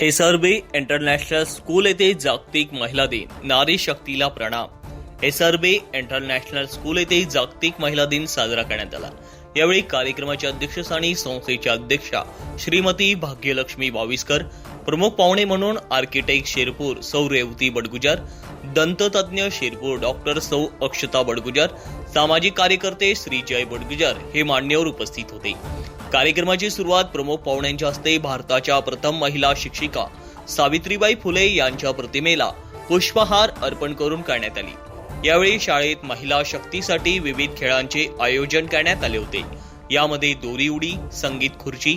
S R international school येथे जागतिक महिला दिन नारी शक्तीला प्रणाम. एस आर इंटरनॅशनल स्कूल येथे जागतिक महिला दिन साजरा करण्यात आला. यावेळी कार्यक्रमाच्या अध्यक्षस्थानी संस्थेच्या अध्यक्षा श्रीमती भाग्यलक्ष्मी बाविस्कर प्रमुख पाहुणे म्हणून आर्किटेक्ट शेरपूर सौ रेवती बडगुजार दंततज्ञ शेरपूर डॉक्टर सौ अक्षता बडगुजार सामाजिक कार्यकर्ते श्री जय बडगुजार हे मान्यवर उपस्थित होते. कार्यक्रमाची सुरुवात प्रमुख पाहुण्यांच्या हस्ते भारताच्या प्रथम महिला शिक्षिका सावित्रीबाई फुले यांच्या प्रतिमेला पुष्पहार अर्पण करून करण्यात आली. यावेळी शाळेत महिला शक्तीसाठी विविध खेळांचे आयोजन करण्यात आले होते. यामध्ये दोरी उडी संगीत खुर्ची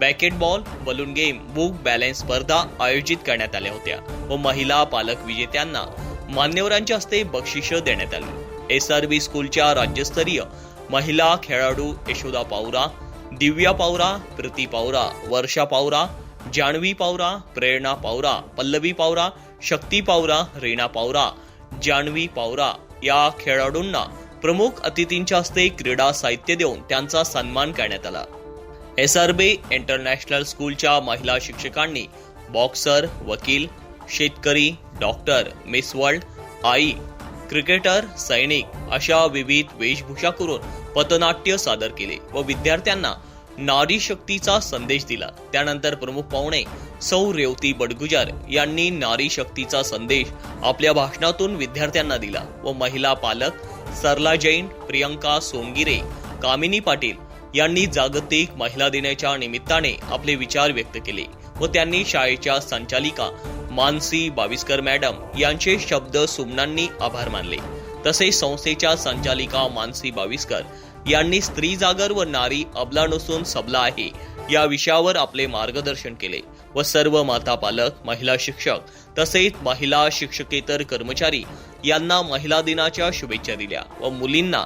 bucket ball balloon game book balance स्पर्धा आयोजित करण्यात आल्या होत्या व महिला पालक विजेत्यांना मान्यवरांच्या हस्ते बक्षिस देण्यात आली. एस आर बी स्कूलच्या राज्यस्तरीय महिला खेळाडू यशोदा पावरा दिव्या पावरा प्रीती पावरा वर्षा पावरा जान्हवी पावरा प्रेरणा पावरा पल्लवी पावरा शक्ती पावरा रीना पावरा जान्हवी पावरा या खेळाडूंना प्रमुख अतिथींच्या हस्ते क्रीडा साहित्य देऊन त्यांचा सन्मान करण्यात आला. एस आर बी इंटरनॅशनल स्कूलच्या महिला शिक्षकांनी बॉक्सर वकील शेतकरी डॉक्टर मिस वर्ल्ड आई क्रिकेटर सैनिक अशा विविध वेशभूषा करून पथनाट्य सादर केले व विद्यार्थ्यांना नारी शक्तीचा संदेश दिला. त्यानंतर प्रमुख पाहुणे सौ रेवती बडगुजार यांनी नारी शक्तीचा संदेश आपल्या भाषणातून विद्यार्थ्यांना दिला व महिला पालक सरला जैन प्रियंका सोंगिरे कामिनी पाटील यांनी जागतिक महिला दिनाच्या निमित्ताने आपले विचार व्यक्त केले व त्यांनी शाळेच्या संचालिका मानसी बाविस्कर मॅडम यांचे शब्द सुमनांनी आभार मानले. तसेच संस्थेच्या संचालिका मानसी बाविस्कर यांनी स्त्री जागर व नारी अबला नसून सबला आहे या विषयावर आपले मार्गदर्शन केले व सर्व माता पालक महिला शिक्षक तसेच महिला शिक्षकेतर कर्मचारी यांना महिला दिनाच्या शुभेच्छा दिल्या व मुलींना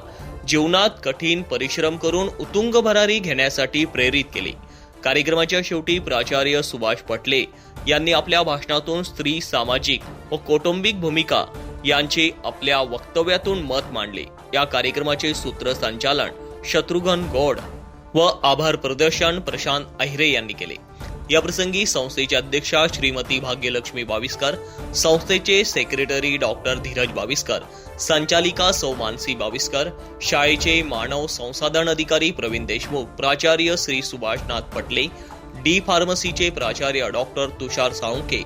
जीवनात कठीण परिश्रम करून उतुंग भरारी घेण्यासाठी प्रेरित केले. कार्यक्रमाच्या शेवटी प्राचार्य सुभाष पटले यांनी आपल्या भाषणातून स्त्री सामाजिक व कौटुंबिक भूमिका यांचे आपल्या वक्तव्यातून मत मांडले. या कार्यक्रमाचे सूत्रसंचालन शत्रुघ्न गौड व आभार प्रदर्शन प्रशांत अहिरे यांनी केले. या प्रसंगी संस्थेच्या अध्यक्षा श्रीमती भाग्यलक्ष्मी बाविस्कर संस्थेचे सेक्रेटरी डॉक्टर धीरज बाविस्कर संचालिका सौ मानसी बाविस्कर शाळेचे मानव संसाधन अधिकारी प्रवीण देशमुख प्राचार्य श्री सुभाषनाथ पटले डी फार्मसीचे प्राचार्य डॉक्टर तुषार साळुंके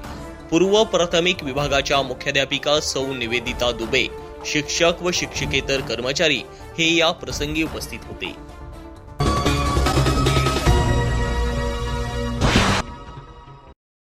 पूर्व प्राथमिक विभागाच्या मुख्याध्यापिका सौ निवेदिता दुबे शिक्षक व शिक्षकेतर कर्मचारी हे या प्रसंगी उपस्थित होते.